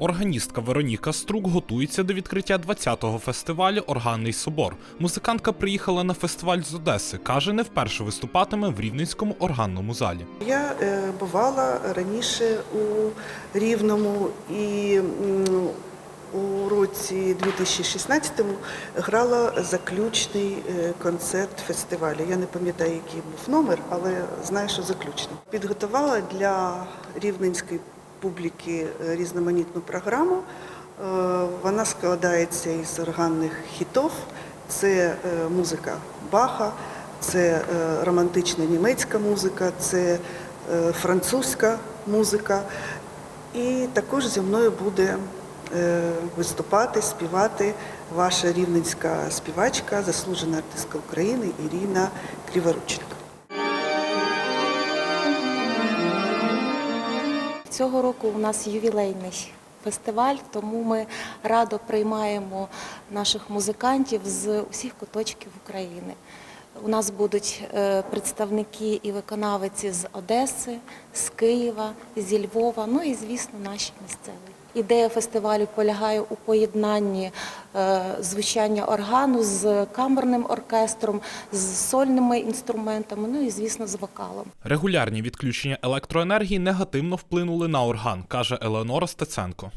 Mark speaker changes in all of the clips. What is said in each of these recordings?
Speaker 1: Органістка Вероніка Струк готується до відкриття 20-го фестивалю Органний собор. Музикантка приїхала на фестиваль з Одеси. каже, не вперше виступатиме в Рівненському органному залі.
Speaker 2: Я е, бувала раніше у Рівному і у році 2016-му грала заключний е, концерт фестивалю. Я не пам'ятаю, який був номер, але знаю, що заключний. Підготувала для рівненської публіки е, різноманітну програму. Е, Вона складається із органних хітов. Це е, музика Баха, це романтична німецька музика, це французька музика. І також зі мною буде виступати, співати ваша рівненська співачка, заслужена артистка України Ірина Криворученко.
Speaker 3: Цього року у нас ювілейний фестиваль, тому ми радо приймаємо наших музикантів з усіх куточків України. У нас будуть е, представники і виконавиці з Одеси, з Києва, зі Львова, ну і звісно, наші місцеві. Ідея фестивалю полягає у поєднанні е, звучання органу з камерним оркестром, з сольними інструментами, ну і звісно з вокалом.
Speaker 1: Регулярні відключення електроенергії негативно вплинули на орган, каже Елеонора Стеценко.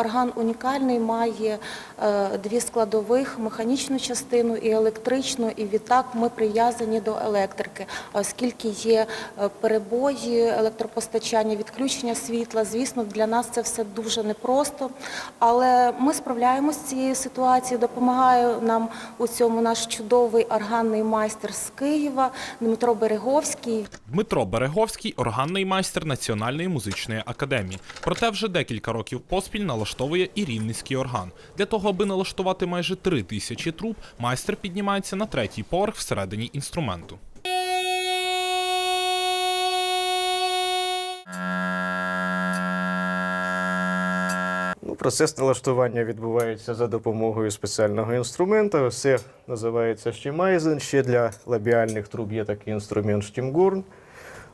Speaker 3: Орган унікальний, має е, дві складових механічну частину і електричну, і відтак ми прив'язані до електрики. Оскільки є е, перебої електропостачання, відключення світла, звісно, для нас це все дуже непросто. Але ми справляємося з цією ситуацією. Допомагає нам у цьому наш чудовий органний майстер з Києва Дмитро Береговський.
Speaker 1: Дмитро Береговський органний майстер Національної музичної академії. Проте вже декілька років поспіль налаштовує і рівненський орган. Для того, аби налаштувати майже три тисячі труб, майстер піднімається на третій поверх всередині інструменту.
Speaker 4: Ну, процес налаштування відбувається за допомогою спеціального інструмента. Все називається штімайзен. Ще для лабіальних труб є такий інструмент штімгорн.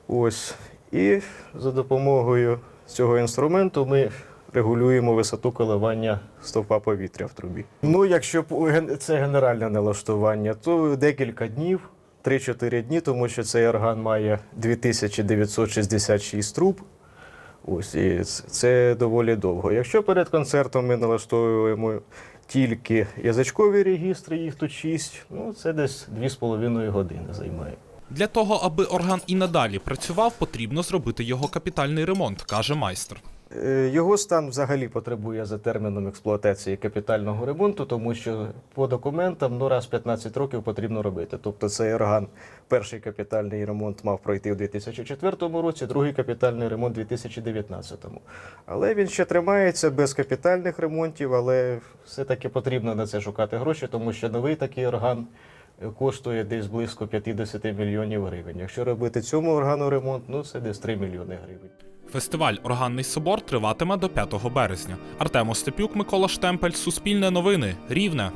Speaker 4: Ось. І за допомогою цього інструменту ми регулюємо висоту коливання стовпа повітря в трубі. Ну, якщо це генеральне налаштування, то декілька днів, 3-4 дні, тому що цей орган має 2966 труб. Ось і це доволі довго. Якщо перед концертом ми налаштовуємо тільки язичкові регістри, їх тут 6, ну це десь 2,5 години займає.
Speaker 1: Для того, аби орган і надалі працював, потрібно зробити його капітальний ремонт, каже майстер.
Speaker 4: Е, Його стан взагалі потребує за терміном експлуатації капітального ремонту, тому що по документам ну, раз 15 років потрібно робити. Тобто цей орган, перший капітальний ремонт мав пройти у 2004 році, другий капітальний ремонт у 2019. Але він ще тримається без капітальних ремонтів, але все-таки потрібно на це шукати гроші, тому що новий такий орган коштує десь близько 50 мільйонів гривень. Якщо робити цьому органу ремонт, ну це десь 3 мільйони гривень.
Speaker 1: Фестиваль Органний собор триватиме до 5 березня. Артем Остепюк, Микола Штемпель, Суспільне новини, Рівне.